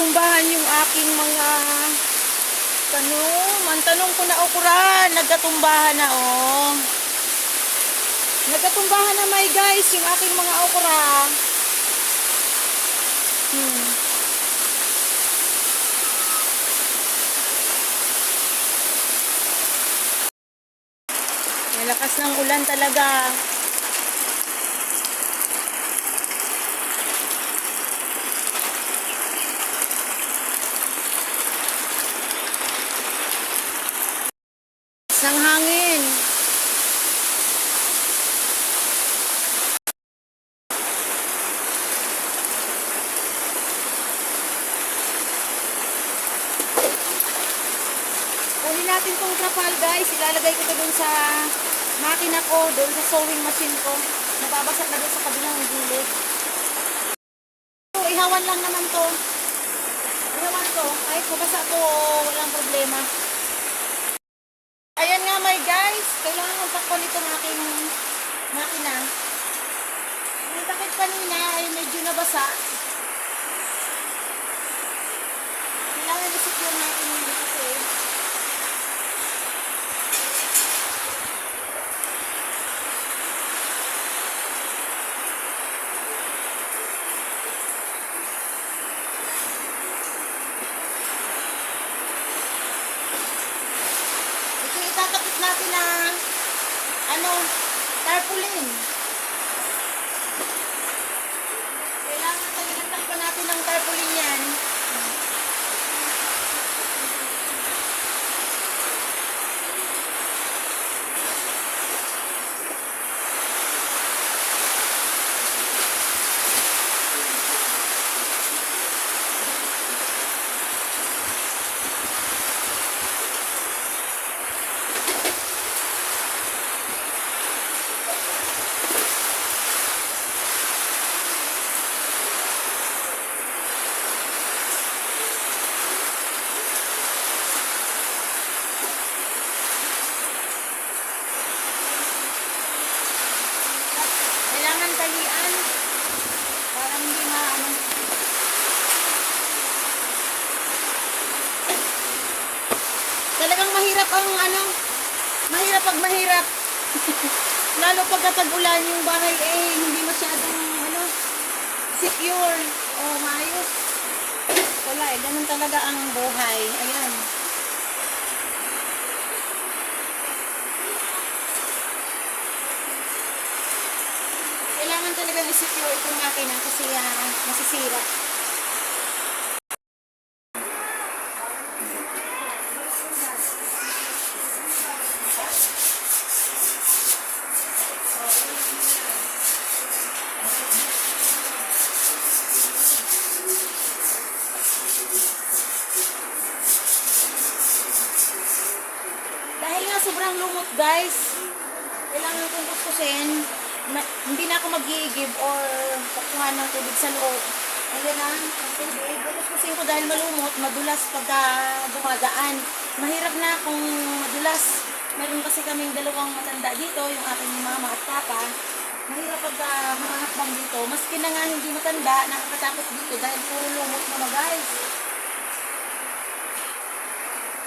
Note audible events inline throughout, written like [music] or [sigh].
nagkatumbahan yung aking mga tanong. Ang tanong ko na okuran, nagkatumbahan na oh. Nagkatumbahan na may guys yung aking mga okra. Hmm. Malakas ng ulan talaga. Ng hangin. Kunin natin tong trapal guys. Ilalagay ko to dun sa makina ko, dun sa sewing machine ko. Nababasa na dun sa kabilang gilid. So, ihawan lang naman to. Ihawan to. Kahit mabasa to, walang problema. Ayan nga may guys, kailangan kong takpan itong aking makina. Yung takip kanina ay medyo nabasa. Kailangan isip yung natin hindi kasi. Ito itatapit natin na ano, tarpaulin. Kailangan talagang takpan natin ng tarpaulin yan. Kailangan talian para hindi maano. Talagang mahirap ang ano, mahirap pag mahirap. [laughs] Lalo pag katag-ulan yung bahay eh hindi masyadong ano, secure o maayos. Wala eh, ganun talaga ang buhay. Ayan. Kailangan talaga i-secure itong makina kasi ah, masisira. Guys, kailangan kong kuskusin. Na, hindi na ako mag-i-give or kukuha ng tubig sa loob. Ayan na, ang tubig. Kuskusin ko dahil malumot, madulas pagka dumadaan. Mahirap na kung madulas. Meron kasi kaming dalawang matanda dito, yung aking mama at papa. Mahirap pagka humahakbang dito. Maski na nga hindi matanda, nakakatakot dito dahil puro lumot na guys.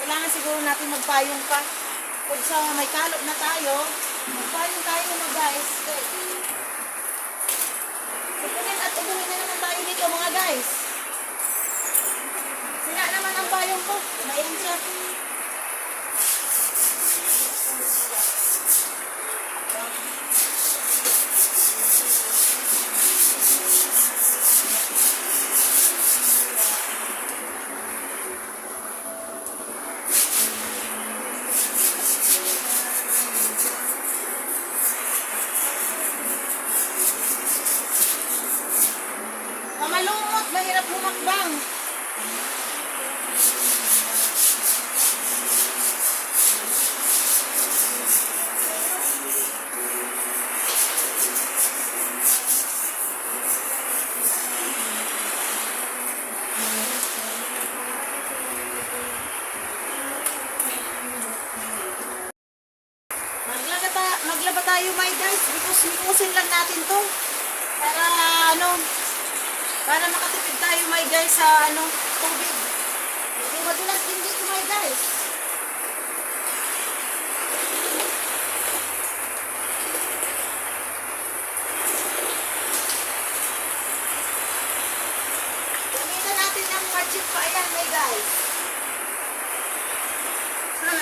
Kailangan siguro natin magpayong pa. Kung sa may kalot na tayo, magpayong tayo na guys. Sukunin at ubunin na naman tayo dito mga guys. Sira naman ang payong likusin lang natin to. Para ano, Para makatipid tayo my guys sa ano, tubig. Hindi madulas din dito my guys. Gamitan natin ng magic pa yan my guys. Ha?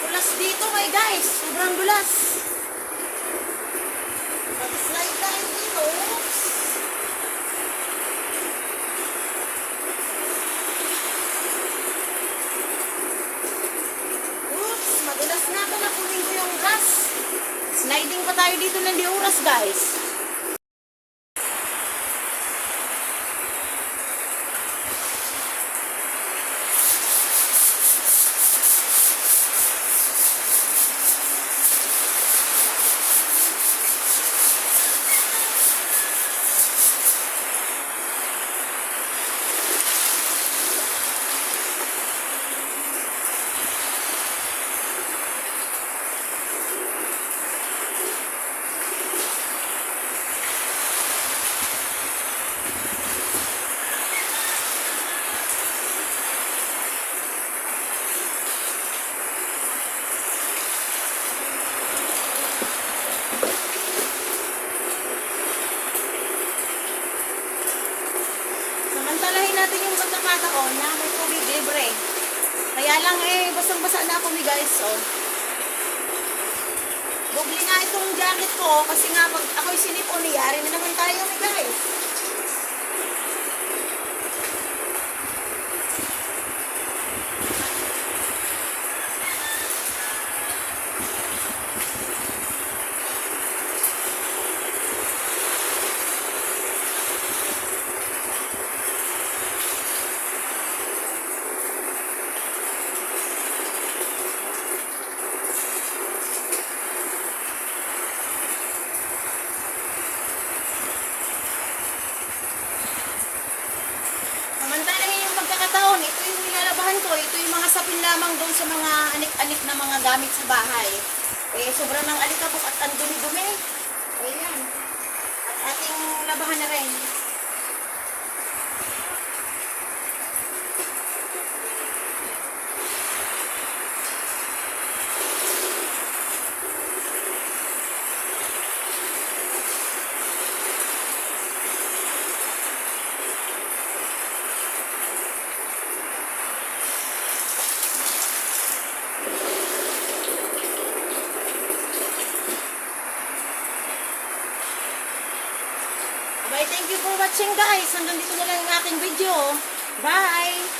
Dulas dito my guys. Sobrang dulas. Pag-slide tayo dito. Oops. Madulas na ako. Nakuling ko yung gas. Sliding pa tayo dito ng di oras guys. Samantalahin natin yung pagkakataon na may tubig libre. Kaya lang eh, basang-basa na ako ni guys, oh. Doble na itong jacket ko kasi nga pag ako'y sinipon, yari na naman tayo ni guys. Samantalahin yung pagkakataon, ito nilalabahan ko, ito yung mga sapin lamang doon sa mga anik-anik na mga gamit sa bahay. Eh, sobrang ng alikabok at ang dumi-dumi. Ayan. At ating labahan na rin. Watching guys. Hanggang dito na lang ang aking video. Bye!